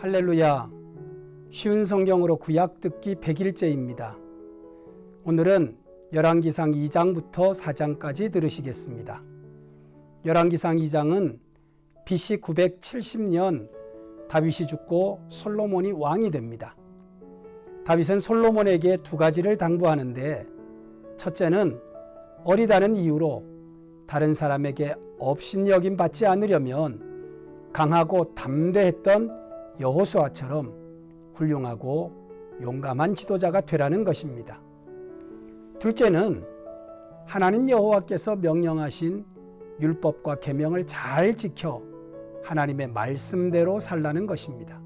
할렐루야. 쉬운 성경으로 구약 듣기 100일째입니다. 오늘은 열왕기상 2장부터 4장까지 들으시겠습니다. 열왕기상 2장은 BC 970년 다윗이 죽고 솔로몬이 왕이 됩니다. 다윗은 솔로몬에게 두 가지를 당부하는데 첫째는 어리다는 이유로 다른 사람에게 업신여김 받지 않으려면 강하고 담대했던 여호수아처럼 훌륭하고 용감한 지도자가 되라는 것입니다. 둘째는 하나님 여호와께서 명령하신 율법과 계명을 잘 지켜 하나님의 말씀대로 살라는 것입니다.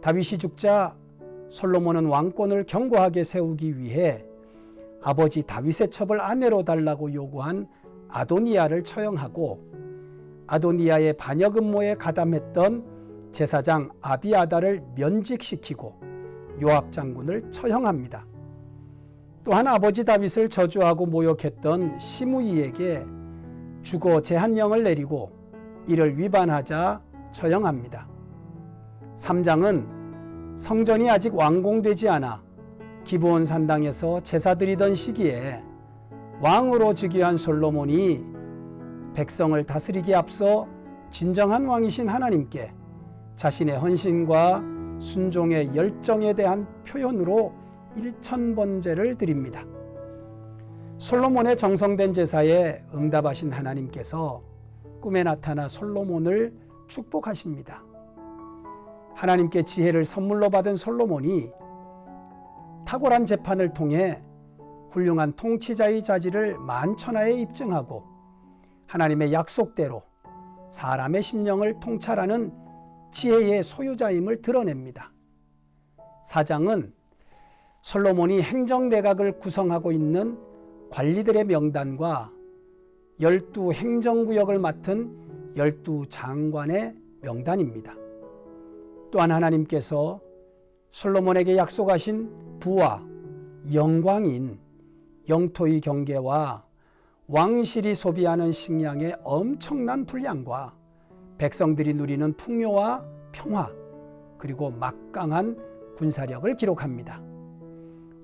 다윗이 죽자 솔로몬은 왕권을 견고하게 세우기 위해 아버지 다윗의 첩을 아내로 달라고 요구한 아도니아를 처형하고 아도니아의 반역 음모에 가담했던 제사장 아비아다를 면직시키고 요압 장군을 처형합니다. 또한 아버지 다윗을 저주하고 모욕했던 시므이에게 주거 제한령을 내리고 이를 위반하자 처형합니다. 3장은 성전이 아직 완공되지 않아 기브온 산당에서 제사 드리던 시기에 왕으로 즉위한 솔로몬이 백성을 다스리기에 앞서 진정한 왕이신 하나님께 자신의 헌신과 순종의 열정에 대한 표현으로 일천번제를 드립니다. 솔로몬의 정성된 제사에 응답하신 하나님께서 꿈에 나타나 솔로몬을 축복하십니다. 하나님께 지혜를 선물로 받은 솔로몬이 탁월한 재판을 통해 훌륭한 통치자의 자질을 만천하에 입증하고 하나님의 약속대로 사람의 심령을 통찰하는 지혜의 소유자임을 드러냅니다. 사장은 솔로몬이 행정내각을 구성하고 있는 관리들의 명단과 열두 행정구역을 맡은 열두 장관의 명단입니다. 또한 하나님께서 솔로몬에게 약속하신 부와 영광인 영토의 경계와 왕실이 소비하는 식량의 엄청난 분량과 백성들이 누리는 풍요와 평화 그리고 막강한 군사력을 기록합니다.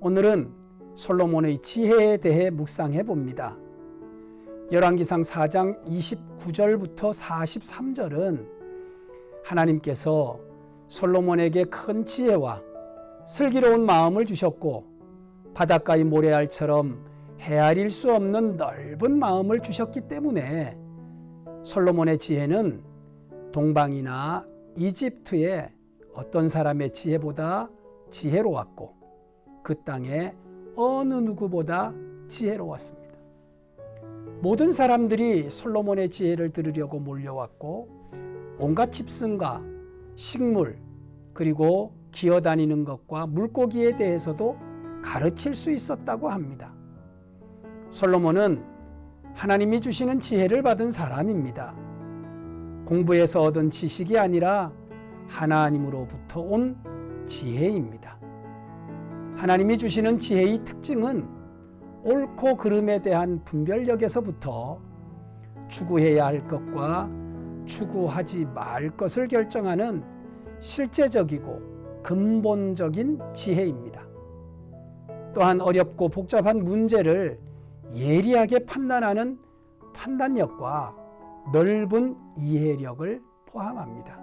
오늘은 솔로몬의 지혜에 대해 묵상해 봅니다. 열왕기상 4장 29절부터 43절은 하나님께서 솔로몬에게 큰 지혜와 슬기로운 마음을 주셨고 바닷가의 모래알처럼 헤아릴 수 없는 넓은 마음을 주셨기 때문에 솔로몬의 지혜는 동방이나 이집트의 어떤 사람의 지혜보다 지혜로웠고 그 땅의 어느 누구보다 지혜로웠습니다. 모든 사람들이 솔로몬의 지혜를 들으려고 몰려왔고 온갖 집승과 식물 그리고 기어다니는 것과 물고기에 대해서도 가르칠 수 있었다고 합니다. 솔로몬은 하나님이 주시는 지혜를 받은 사람입니다. 공부에서 얻은 지식이 아니라 하나님으로부터 온 지혜입니다. 하나님이 주시는 지혜의 특징은 옳고 그름에 대한 분별력에서부터 추구해야 할 것과 추구하지 말 것을 결정하는 실제적이고 근본적인 지혜입니다. 또한 어렵고 복잡한 문제를 예리하게 판단하는 판단력과 넓은 이해력을 포함합니다.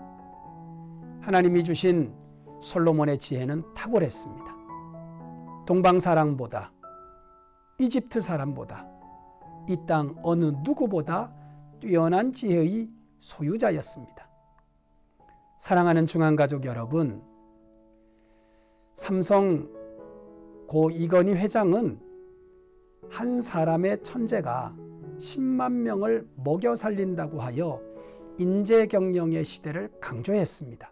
하나님이 주신 솔로몬의 지혜는 탁월했습니다. 동방 사람보다 이집트 사람보다 이 땅 어느 누구보다 뛰어난 지혜의 소유자였습니다. 사랑하는 중앙 가족 여러분, 삼성 고 이건희 회장은 한 사람의 천재가 10만 명을 먹여 살린다고 하여 인재 경영의 시대를 강조했습니다.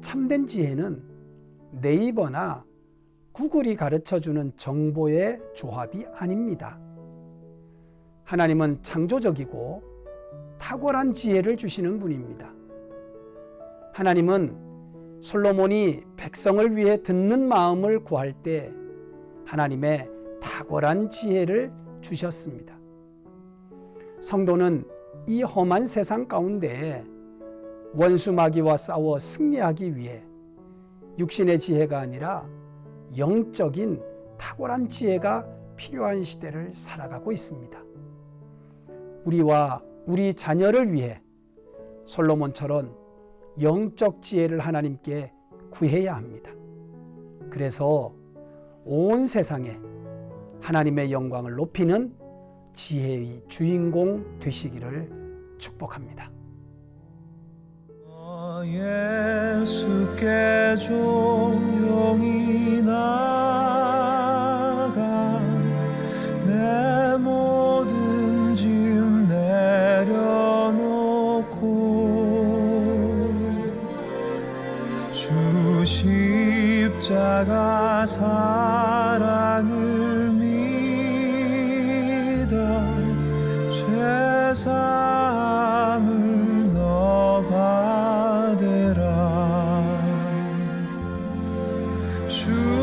참된 지혜는 네이버나 구글이 가르쳐 주는 정보의 조합이 아닙니다. 하나님은 창조적이고 탁월한 지혜를 주시는 분입니다. 하나님은 솔로몬이 백성을 위해 듣는 마음을 구할 때 하나님의 탁월한 지혜를 주셨습니다. 성도는 이 험한 세상 가운데 원수 마귀와 싸워 승리하기 위해 육신의 지혜가 아니라 영적인 탁월한 지혜가 필요한 시대를 살아가고 있습니다. 우리와 우리 자녀를 위해 솔로몬처럼 영적 지혜를 하나님께 구해야 합니다. 그래서 온 세상에 하나님의 영광을 높이는 지혜의 주인공 되시기를 축복합니다. 아, 예수께 종용이 나가 내 모든 짐 내려놓고 주 십자가 사 Do.